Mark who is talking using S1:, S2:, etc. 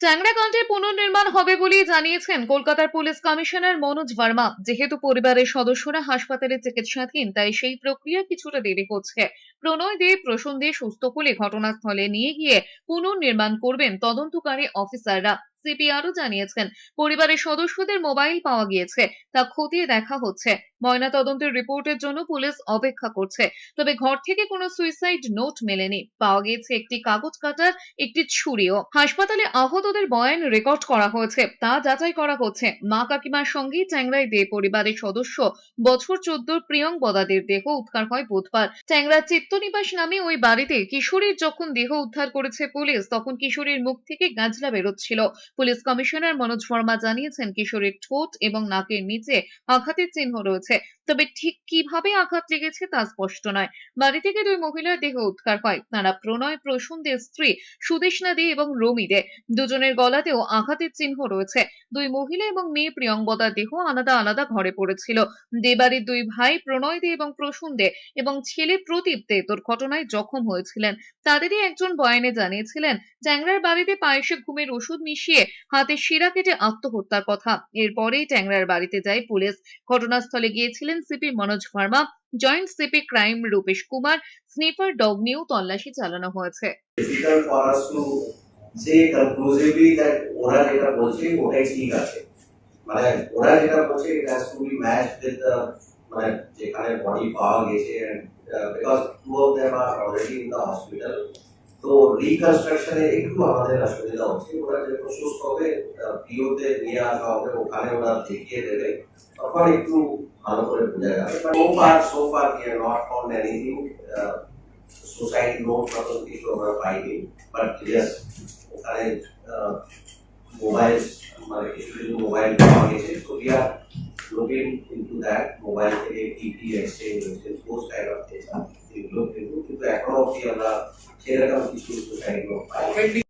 S1: ট্যাংরাকাণ্ডের পুনর্নির্মাণ হবে বলেই জানিয়েছেন কলকাতার পুলিশ কমিশনার মনোজ ভার্মা। যেহেতু পরিবারের সদস্যরা হাসপাতালে চিকিৎসাধীন, তাই সেই প্রক্রিয়া কিছুটা দেরি হচ্ছে। প্রণয় দে প্রসূন সুস্থ হলে ঘটনাস্থলে নিয়ে গিয়ে পুনর্নির্মাণ করবেন তদন্তকারী অফিসাররা। সিপি আরও জানিয়েছেন, পরিবারের সদস্যদের মোবাইল পাওয়া গিয়েছে, তা খতিয়ে দেখা হচ্ছে। ময়না তদন্তের রিপোর্টের জন্য পুলিশ অপেক্ষা করছে। তবে ঘর থেকে কোনো সুইসাইড নোট মেলেনি। পাওয়া গিয়েছে একটি কাগজ কাটার একটি ছুরিও। হাসপাতালে আহতদের বয়ান রেকর্ড করা হয়েছে। তা যাচাই করা হচ্ছে। মা কাকিমার সঙ্গেই ট্যাংরায় দে পরিবারের সদস্য। বছর চোদ্দোর প্রিয়ং বদাদের দেহ উদ্ধার হয় বুধবার। ট্যাংরা চিত্তনিবাস নামে ওই বাড়িতে কিশোরীর যখন দেহ উদ্ধার করেছে পুলিশ, তখন কিশোরীর মুখ থেকে গাঁজলা বেরোচ্ছিল। পুলিশ কমিশনার মনোজ ভার্মা জানিয়েছেন, কিশোরীর ঠোঁট এবং নাকের নিচে আঘাতের চিহ্ন রয়েছে। তবে ঠিক কীভাবে আঘাত লেগেছে তা স্পষ্ট নয়। বাড়ি থেকে দুই মহিলার দেহ উদ্ধার হয়। তারা প্রণয় প্রসূনদের স্ত্রী সুদেশনা দে এবং রমি দে। দুজনের গলাতেও আঘাতের চিহ্ন রয়েছে। দুই মহিলা এবং মেয়ে প্রিয়ঙ্বদার দেহ আলাদা আলাদা ঘরে পড়েছিল। দে বাড়ির দুই ভাই প্রণয় দে এবং প্রসূন দে এবং ছেলে প্রদীপ দে দুর্ঘটনায় জখম হয়েছিলেন। তাদেরই একজন বয়ানে জানিয়েছিলেন, ট্যাংরার বাড়িতে পায়েসে ঘুমের ওষুধ মিশিয়ে হাতে শিরা কেটে আত্মহত্যার কথা। এরপরেই ট্যাংরার বাড়িতে যায় পুলিশ। ঘটনাস্থলে গিয়েছিলেন C P Manoj Verma, joint C P crime Rupesh Kumar, sniffer dog নিয়েও তল্লাশি চালানো হয়েছে।
S2: যেখানে বডি পাওয়া গেছে তো রিকনস্ট্রাকশনে একটু আমাদের অসুবিধা হচ্ছে। ওরা যখন সুস্থ হবে পিওতে নিয়ে আসা হবে, ওখানে ওরা দেখিয়ে দেবে। তখন একটু ভালো করে বোঝা যাবে। So far so far we are not found anything suicide note মতন কিছু আমরা পাইনি। বাট ইয়েস ওখানে মোবাইল মানে কিছু কিছু মোবাইল পাওয়া গেছে। তো we are looking into that mobile থেকে টিপি এক্সচেঞ্জ হয়েছে পোস্ট টাইপ অফ থিংস এগুলো কিন্তু এখনও অবধি আমরা সেরকম কিছু পাইনি